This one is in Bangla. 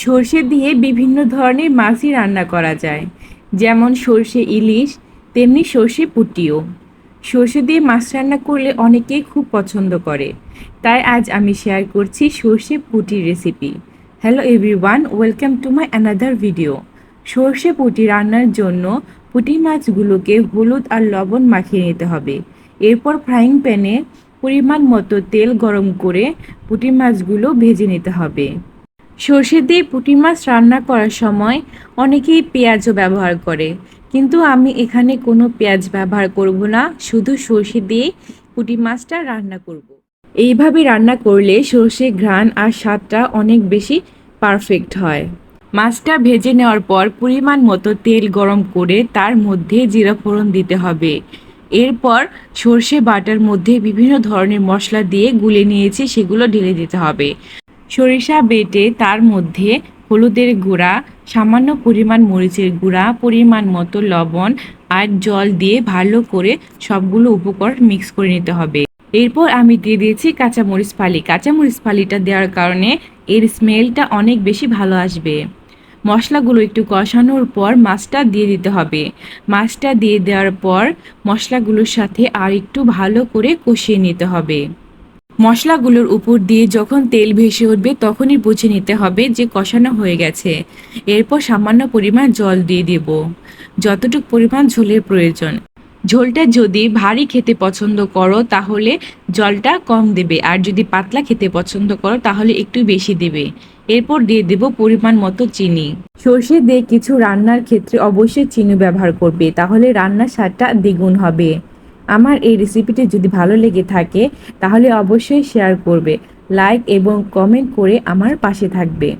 সর্ষে দিয়ে বিভিন্ন ধরনের মাছই রান্না করা যায়। যেমন সর্ষে ইলিশ, তেমনি সর্ষে পুটিও। সর্ষে দিয়ে মাছ রান্না করলে অনেকেই খুব পছন্দ করে। তাই আজ আমি শেয়ার করছি সর্ষে পুটির recipe hello everyone welcome to my another video সর্ষে পুটি রান্নার জন্য পুঁটি মাছগুলোকে হলুদ আর লবণ মাখিয়ে নিতে হবে। এরপর ফ্রাইং প্যানে পরিমাণ মতো তেল গরম করে পুঁটি মাছগুলো ভেজে নিতে হবে। সর্ষে দিয়ে পুঁটি মাছ রান্না করার সময় অনেকেই পেঁয়াজও ব্যবহার করে। কিন্তু আমি এখানে কোনো পেঁয়াজ ব্যবহার করব না, শুধু সর্ষে দিয়ে পুঁটি মাছটা রান্না করব। এইভাবে রান্না করলে সর্ষে ঘ্রাণ আর স্বাদটা অনেক বেশি পারফেক্ট হয়। মাছটা ভেজে নেওয়ার পর পরিমাণ মতো তেল গরম করে তার মধ্যে জিরা ফোড়ন দিতে হবে। এরপর সর্ষে বাটার মধ্যে বিভিন্ন ধরনের মশলা দিয়ে গুলে নিয়েছি, সেগুলো ঢেলে দিতে হবে। সরিষা বেটে তার মধ্যে হলুদের গুঁড়া, সামান্য পরিমাণ মরিচের গুঁড়া, পরিমাণ মতো লবণ আর জল দিয়ে ভালো করে সবগুলো উপকরণ মিক্স করে নিতে হবে। এরপর আমি দিয়ে দিয়েছি কাঁচামরিচ ফালি। কাঁচামরিচ ফালিটা দেওয়ার কারণে এর স্মেলটা অনেক বেশি ভালো আসবে। মশলাগুলো একটু কষানোর পর মাছটা দিয়ে দিতে হবে। মাছটা দিয়ে দেওয়ার পর মশলাগুলোর সাথে আর একটু ভালো করে কষিয়ে নিতে হবে। মশলাগুলোর উপর দিয়ে যখন তেল ভেসে উঠবে, তখনই বুঝে নিতে হবে যে কষানো হয়ে গেছে। এরপর সামান্য পরিমাণ জল দিয়ে দেব। যতটুকু পরিমাণ ঝোলের প্রয়োজন। ঝোলটা যদি ভারী খেতে পছন্দ করো, তাহলে জলটা কম দেবে। আর যদি পাতলা খেতে পছন্দ করো, তাহলে একটু বেশি দেবে। এরপর দিয়ে দেব পরিমাণ মতো চিনি। সর্ষে দিয়ে কিছু রান্নার ক্ষেত্রে অবশ্যই চিনি ব্যবহার করবে। তাহলে রান্নার স্বাদটা দ্বিগুণ হবে। আমার এই রেসিপিটি যদি ভালো লেগে থাকে, তাহলে অবশ্যই শেয়ার করবে লাইক এবং কমেন্ট করে আমার পাশে থাকবে।